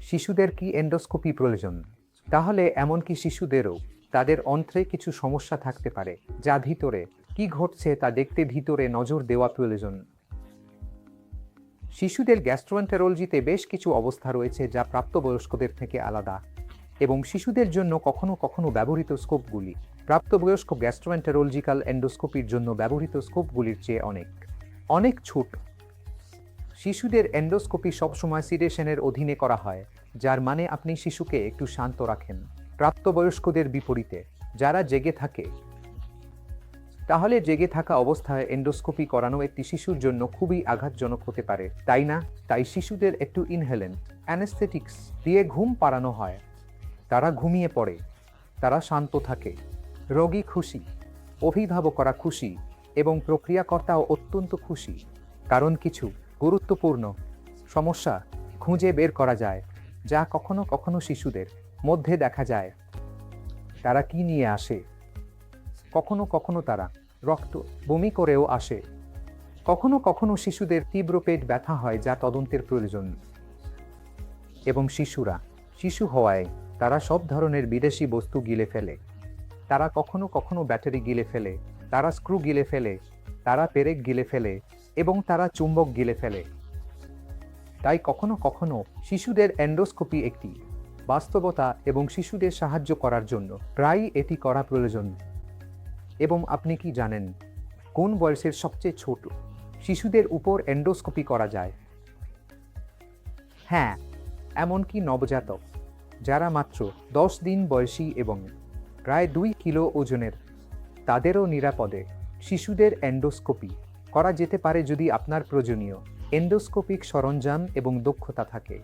শিশুদের কি এন্ডোস্কোপি প্রয়োজন? তাহলে এমনকি শিশুদেরও তাদের অন্ত্রে কিছু সমস্যা থাকতে পারে, যা ভিতরে? কি ঘটছে তা দেখতে ভিতরে নজর দেওয়া প্রয়োজন? শিশুদের গ্যাস্ট্রোএন্টেরোলজিতে বেশ কিছু অবস্থা রয়েছে যা প্রাপ্তবয়স্কদের থেকে আলাদা এবং শিশুদের জন্য কখনো কখনো ব্যবহৃত স্কোপগুলি। প্রাপ্তবয়স্ক গ্যাস্ট্রোএন্টেরোলজিক্যাল এন্ডোস্কোপির জন্য ব্যবহৃত স্কোপগুলির চেয়ে অনেক। অনেক ছোট শিশুদের এন্ডোস্কোপি সবসময় সিডেশনের অধীনে করা হয়, যার মানে আপনি শিশুকে একটু শান্ত রাখেন। প্রাপ্তবয়স্কদের বিপরীতে, যারা জেগে থাকে। তাহলে জেগে থাকা অবস্থায় এন্ডোস্কোপি করানো একটি শিশুর জন্য খুবই আঘাতজনক হতে পারে, তাই না? তাই শিশুদের একটু ইনহেলেন্ট অ্যানেস্থেটিক্স দিয়ে ঘুম পাড়ানো হয়। তারা ঘুমিয়ে পড়ে, তারা শান্ত থাকে। রোগী খুশি, অভিভাবকরা খুশি এবং প্রক্রিয়াকর্তাও অত্যন্ত খুশি। কারণ কিছু গুরুত্বপূর্ণ সমস্যা খুঁজে বের করা যায়, যা কখনো কখনো শিশুদের মধ্যে দেখা যায়। তারা কি নিয়ে আসে? কখনো কখনো তারা রক্ত বমি করেও আসে। কখনো কখনো শিশুদের তীব্র পেট ব্যথা হয়, যা তদন্তের প্রয়োজন। এবং শিশুরা, শিশু হওয়ায় তারা সব ধরনের বিদেশি বস্তু গিলে ফেলে। তারা কখনো কখনো ব্যাটারি গিলে ফেলে, তারা স্ক্রু গিলে ফেলে, তারা পেরেক গিলে ফেলে এবং তারা চুম্বক গিলে ফেলে। তাই কখনো কখনো শিশুদের অ্যান্ডোস্কোপি একটি বাস্তবতা এবং শিশুদের সাহায্য করার জন্য প্রায়ই এটি করা প্রয়োজন। এবং আপনি কি জানেন কোন বয়সের সবচেয়ে ছোট শিশুদের উপর অ্যান্ডোস্কোপি করা যায়? হ্যাঁ এমনকি নবজাতক, যারা মাত্র দশ দিন বয়সী এবং প্রায় দুই কিলো ওজনের, তাদেরও নিরাপদে শিশুদের এন্ডোস্কোপি করা যেতে পারে যদি আপনার প্রয়োজনীয়। এন্ডোস্কোপিক সরঞ্জাম এবং দক্ষতা থাকে।